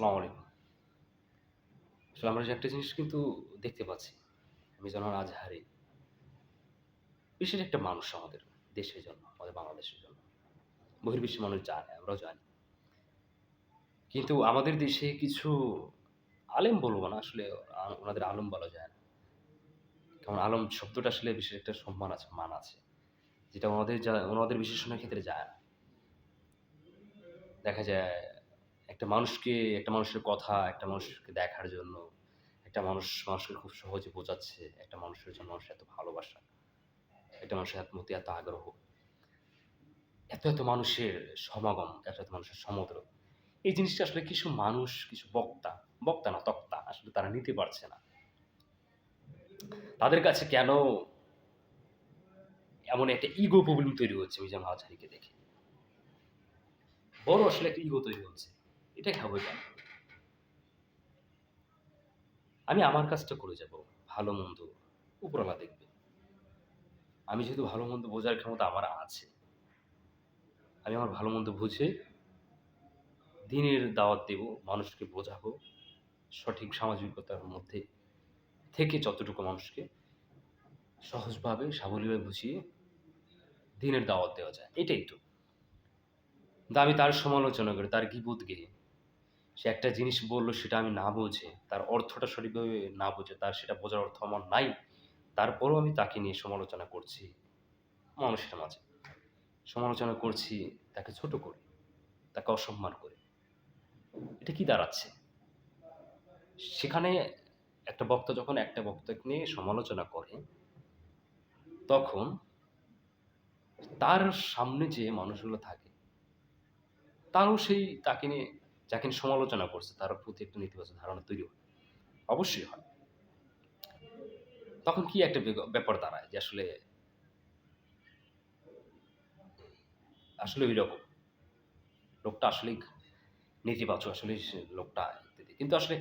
আসসালামু আলাইকুম। আসলে আমরা যে একটা জিনিস কিন্তু দেখতে পাচ্ছি, মিজানুর আজহারি বিশেষ একটা মানুষ আমাদের দেশের জন্য, আমাদের বাংলাদেশের জন্য। বহির্বিশ্বের মানুষ জানে, আমরাও জানি। কিন্তু আমাদের দেশে কিছু আলেম বলব না, আসলে ওনাদের আলম বলা যায় না। কারণ আলম শব্দটা আসলে বিশেষ একটা সম্মান আছে, মান আছে। যেটা ওনাদের যা ওনাদের বিশেষণের ক্ষেত্রে যায় না। দেখা যায় একটা মানুষকে একটা মানুষের কথা, একটা মানুষকে দেখার জন্য, একটা মানুষ মানুষকে খুব সহজে বোঝাচ্ছে, একটা মানুষের জন্য মানুষের এত ভালোবাসা, একটা মানুষের প্রতি এত আগ্রহ। এত, এত মানুষের সমাগম, এত, এত মানুষের সমুদ্র। এই জিনিসটা আসলে কিছু মানুষ, কিছু বক্তা, বক্তা না তক্তা আসলে তারা নিতে পারছে না। তাদের কাছে কেন এমন একটা ইগো প্রবলেম তৈরি হচ্ছে মিজাম আজহারিকে দেখে? বড় আসলে একটা ইগো তৈরি হচ্ছে। এটা খাব কেন? আমি আমার কাজটা করে যাব। ভালো-মন্দ উপরওয়ালা দেখবে। আমি যেহেতু ভালো-মন্দ বোঝার ক্ষমতা আমার আছে। আমি আমার ভালো-মন্দ বুঝে দিনের দাওয়াত দেব, মানুষকে বোঝাবো, সঠিক সামাজিকতার মধ্যে থেকে যতটুকু মানুষকে সহজভাবে সাবলীভাবে বুঝিয়ে দিনের দাওয়াত দেওয়া যায়। এটাই তো। আমি তার সমালোচনা করি, তার গীবত গেয়ে সে একটা জিনিস বলল সেটা আমি না বুঝে, তার অর্থটা সঠিকভাবে না বুঝে, তার সেটা বোঝার অর্থ আমার নাই। তারপরেও আমি তাকে নিয়ে সমালোচনা করছি মানুষের মাঝে। সমালোচনা করছি তাকে ছোট করে, তাকে অসম্মান করে। এটা কি দাঁড়াচ্ছে? সেখানে একটা বক্তা যখন একটা বক্তাকে নিয়ে সমালোচনা করে, তখন তার সামনে যে মানুষগুলো থাকে, তারও সেই তাকে নিয়ে যাকে সমালোচনা করছে, তার প্রতি একটা নেতিবাচক ধারণা তৈরি হয়। অবশ্যই হয়। তখন কি একটা ব্যাপার দাঁড়ায় যে আসলে আসলে ঐরকম। লোকটা আসলেই নেতিবাচক, আসলেই সে লোকটা। কিন্তু আসলে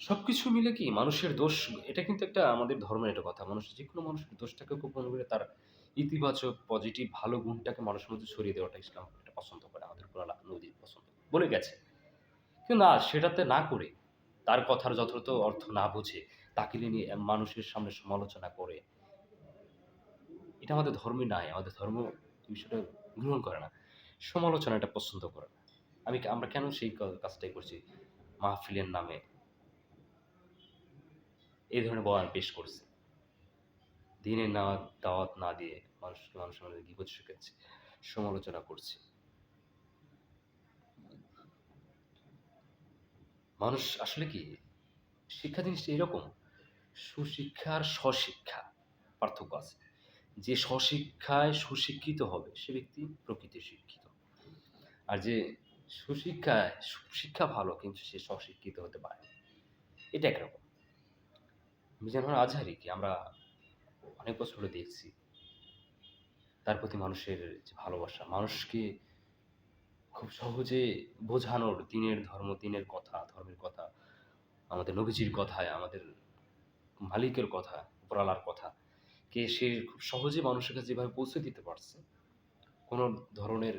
সবকিছু মিলে কি মানুষের দোষ, এটা কিন্তু একটা আমাদের ধর্মের একটা কথা। মানুষ যেকোনো মানুষের দোষটাকে গোপন করে তার ইতিবাচক পজিটিভ ভালো গুণটাকে মানুষের মধ্যে ছড়িয়ে দেওয়াটা ইসলাম এটা পছন্দ করে। আমাদের কোরআন নদী পছন্দ বলে গেছে। কিন্তু না সেটাতে না করে তার কথার যথার্থ অর্থ না বুঝে তাকে নিয়ে মানুষের সামনে সমালোচনা করে এটা আমাদের ধর্মে নাই। আমাদের ধর্ম বিষয়টা গ্রহণ করে না। সমালোচনা এটা পছন্দ করে না। আমি আমরা কেন সেই কাজটাই করছি? মাহফিলের নামে এই ধরনের বয়ান পেশ করছে দিনে না দাওয়াত না দিয়ে মানুষকে মানুষের মধ্যে গীবত শিখাচ্ছি, সমালোচনা করছি। মানুষ আসলে কি শিক্ষা জিনিসটা এরকম। সুশিক্ষা আর স্বশিক্ষা পার্থক্য আছে। যে স্বশিক্ষায় সুশিক্ষিত হবে সে ব্যক্তি প্রকৃত শিক্ষিত। আর যে সুশিক্ষায় শিক্ষা ভালো কিন্তু সে স্বশিক্ষিত হতে পারে। এটা একরকম। মিজানুর আজহারিকে আমরা অনেক বছর দেখছি। তার প্রতি মানুষের যে ভালোবাসা, মানুষকে খুব সহজে বোঝানোর দিনের ধর্ম, দিনের কথা, ধর্মের কথা, আমাদের নবীজির কথায়, আমাদের মালিকের কথা, উপরালার কথা কে সে খুব সহজে মানুষের কাছে যেভাবে পৌঁছে দিতে পারছে, কোনো ধরনের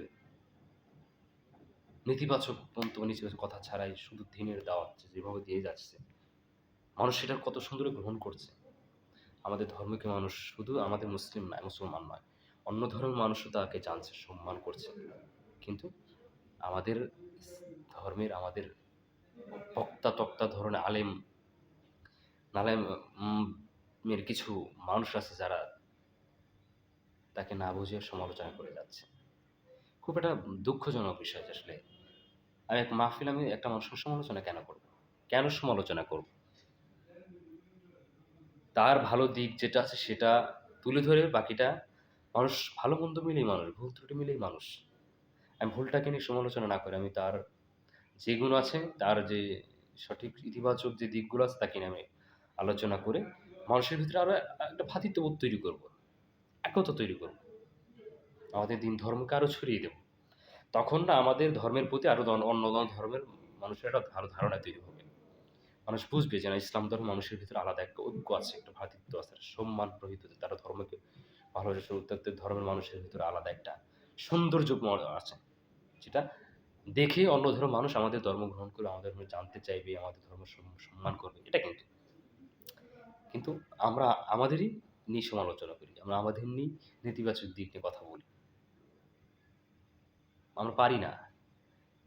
নেতিবাচক মন্তব্য, নেতিবাচক কথা ছাড়াই শুধু দ্বীনের দাওয়াত যেভাবে দিয়ে যাচ্ছে, মানুষ সেটা কত সুন্দর গ্রহণ করছে। আমাদের ধর্মকে মানুষ শুধু আমাদের মুসলিম নয়, মুসলমান নয়, অন্য ধর্মের মানুষও তাকে জানছে, সম্মান করছে। কিন্তু আমাদের ধর্মের আমাদের বক্তা তক্তা ধরনের আলেম নালেম উম এর কিছু মানুষ আছে যারা তাকে না বুঝে সমালোচনা করে যাচ্ছে। খুব একটা দুঃখজনক বিষয় আসলে আমি এক মাহফিলে আমি একটা মানুষের সমালোচনা কেন করব? কেন সমালোচনা করব? তার ভালো দিক যেটা আছে সেটা তুলে ধরে বাকিটা মানুষ ভালো-মন্দ মিলেই মানুষ, ভুল ত্রুটি মিলেই মানুষ। আমি ভুলটাকে নিয়ে সমালোচনা না করে আমি তার যে গুণ আছে, তার যে সঠিক ইতিবাচক যে দিকগুলো আছে তাকে নিয়ে আমি আলোচনা করে মানুষের ভিতরে আরও একটা ভ্রাতৃত্ববোধ তৈরি করব। একতা তৈরি করব। আমাদের দিন ধর্মকে আরও ছড়িয়ে দেব। তখন না আমাদের ধর্মের প্রতি আরও অন্য ধর্মের মানুষের একটা ভালো ধারণা তৈরি হবে। মানুষ বুঝবে যে না ইসলাম ধর্ম মানুষের ভিতরে আলাদা একটা ঐক্য আছে, একটা ভ্রাতৃত্ব আছে, সম্মান রহিত তারা ধর্মকে ভালোবাসে প্রত্যেকটা ধর্মের মানুষের ভিতরে আলাদা একটা সৌন্দর্য আছে। যেটা দেখে অন্য ধর্ম মানুষ আমাদের ধর্ম গ্রহণ করে আমাদের ধর্ম জানতে চাইবে, আমাদের ধর্ম সম্মান করবে, এটা কিন্তু। কিন্তু আমরা আমাদেরই নিয়ে সমালোচনা করি, আমরা আমাদের নিয়ে নেতিবাচক দিক নিয়ে কথা বলি। আমরা পারি না।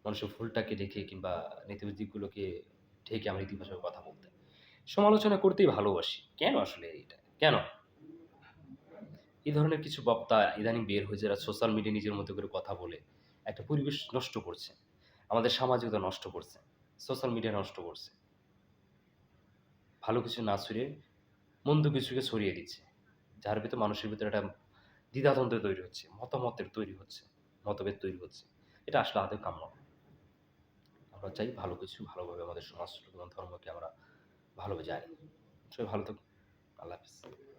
মানুষের ভুলটাকে রেখে কিংবা নেতিবাচক দিকগুলোকে ঢেকে আমরা ইতিবাচক কথা বলতে। সমালোচনা করতেই ভালোবাসি। কেন আসলে এটা? কেন? এই ধরনের কিছু বক্তা ইদানিং বের হয়ে যারা সোশ্যাল মিডিয়া নিজের মতো করে কথা বলে। একটা পরিবেশ নষ্ট করছে। আমাদের সামাজিকতা নষ্ট করছে। সোশ্যাল মিডিয়া নষ্ট করছে। ভালো কিছু না ছড়িয়ে মন্দ কিছুকে ছড়িয়ে দিচ্ছে। যার ভিতর মানুষের ভিতরে একটা দ্বিধাদ্বন্দ্ব তৈরি হচ্ছে, মতামতের তৈরি হচ্ছে, মতভেদ তৈরি হচ্ছে। এটা আসলে আদৌ কাম্য। আমরা চাই ভালো কিছু ভালোভাবে আমাদের সমাজ এবং ধর্মকে আমরা ভালোভাবে জানি। সবাই ভালো থাকুন। আল্লাহ হাফিজ।